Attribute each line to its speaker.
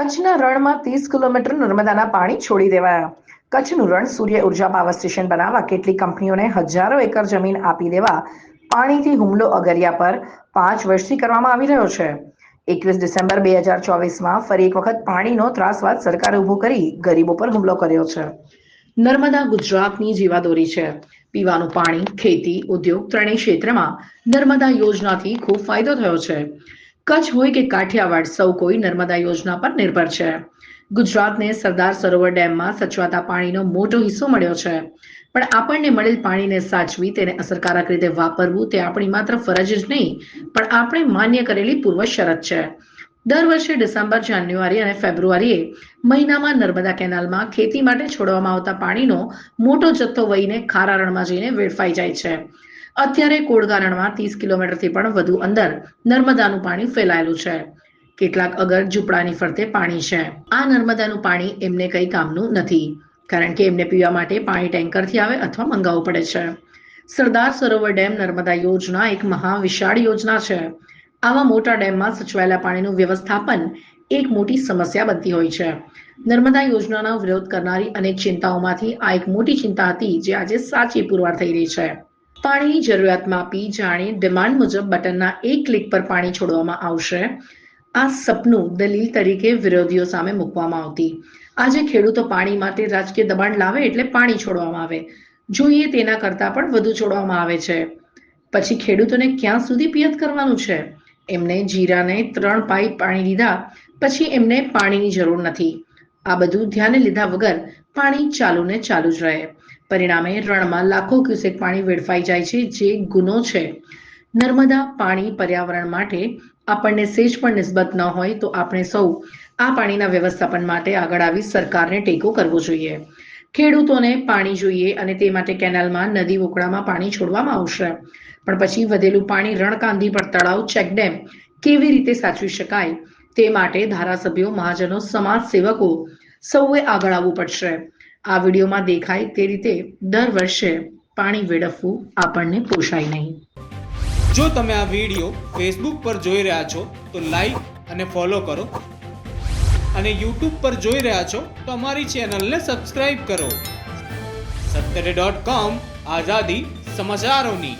Speaker 1: કચ્છના રણમાં ત્રીસ કિલોમીટર નર્મદાના પાણી છોડી દેવાયા. કચ્છનું રણ સૂર્ય ઊર્જા પાવર સ્ટેશન બનાવવા કેટલીક કંપનીઓને હજારો એકર જમીન આપી દેવા પાણીથી હુમલો અગરિયા પર પાંચ વર્ષથી કરવામાં આવી રહ્યો છે. એકવીસ ડિસેમ્બર બે હજાર ચોવીસમાં ફરી એક વખત પાણીનો ત્રાસવાદ સરકારે ઊભો કરી ગરીબો પર હુમલો કર્યો છે. નર્મદા ગુજરાતની જીવાદોરી છે. પીવાનું પાણી, ખેતી, ઉદ્યોગ ત્રણેય ક્ષેત્રમાં નર્મદા યોજનાથી ખૂબ ફાયદો થયો છે. કચ્છ હોય કે કાઠિયાવાડ, સૌ કોઈ નર્મદા યોજના પર નિર્ભર છે. ગુજરાતને સરદાર સરોવર ડેમમાં સચવાતા પાણીનો મોટો હિસ્સો મળ્યો છે. પણ આપણને મળેલ પાણીને સાચવી, તેને અસરકારક રીતે વાપરવું તે આપણી માત્ર ફરજ જ નહીં, પણ આપણે માન્ય કરેલી પૂર્વ શરત છે. દર વર્ષે ડિસેમ્બર, જાન્યુઆરી અને ફેબ્રુઆરીએ મહિનામાં નર્મદા કેનાલમાં ખેતી માટે છોડવામાં આવતા પાણીનો મોટો જથ્થો વહીને ખારા રણમાં જઈને વેડફાઈ જાય છે. અત્યારે કોડગારણમાં ત્રીસ કિલોમીટરથી પણ વધુ અંદર નર્મદાનું પાણી ફેલાયેલું છે. કેટલાક અગર ઝૂંપડાની ફરતે પાણી છે. આ નર્મદાનું પાણી એમને કઈ કામનું નથી, કારણ કે એમને પીવા માટે પાણી ટેન્કરથી આવે અથવા મંગાવવું પડે છે. સરદાર સરોવર ડેમ નર્મદા યોજના એક મહા વિશાળ યોજના છે. આવા મોટા ડેમમાં સચવાયેલા પાણીનું વ્યવસ્થાપન એક મોટી સમસ્યા બનતી હોય છે. નર્મદા યોજનાનો વિરોધ કરનારી અનેક ચિંતાઓમાંથી આ એક મોટી ચિંતા હતી જે આજે સાચી પુરવાર થઈ રહી છે. પાણીની જરૂરિયાત માપી જાણી ડિમાન્ડ મુજબ બટનના એક ક્લિક પર પાણી છોડવામાં આવશે. આ સપનું દલીલ તરીકે વિરોધીઓ સામે મૂકવામાં આવતી. આજે ખેડૂતો પાણી માટે રાજકીય દબાણ લાવે એટલે પાણી છોડવામાં આવે. જોઈએ તેના કરતાં પણ વધુ છોડવામાં આવે છે. પછી ખેડૂતોને ક્યાં સુધી પિયત કરવાનું છે? એમને જીરાને ત્રણ પાઇપ પાણી લીધા પછી એમને પાણીની જરૂર નથી. આ બધું ધ્યાને લીધા વગર પાણી ચાલુ ને ચાલુ જ રહે. પરિણામે રણમાં લાખો ક્યુસેક પાણી વેડફાઈ જાય છે, જે ગુનો છે. નર્મદા પાણી પર્યાવરણ માટે આપણને સેજ પણ નિસ્બત ન હોય તો આપણે સૌ આ પાણીના વ્યવસ્થાપન માટે આગળ આવી સરકારને ટેકો કરવો જોઈએ. ખેડૂતોને પાણી જોઈએ અને તે માટે કેનાલમાં, નદી વોકળામાં પાણી છોડવામાં આવશે. પણ પછી વધેલું પાણી રણકાંધી પર તળાવ, ચેકડેમ કેવી રીતે સાચવી શકાય? તે માટે ધારાસભ્યો, મહાજનો, સમાજ સેવકો સૌએ આગળ આવવું પડશે. આ વિડીયોમાં દેખાય તે રીતે દર વર્ષે પાણી વેડફવું આપણને પોષાય નહીં.
Speaker 2: જો તમે આ વીડિયો ફેસબુક પર જોઈ રહ્યા છો, તો લાઈક અને ફોલો કરો. અને યુટ્યુબ પર જોઈ રહ્યા છો, તો અમારી ચેનલને સબસ્ક્રાઈબ કરો. સત્તરે ડોટ કોમ આઝાદી સમાચારોની.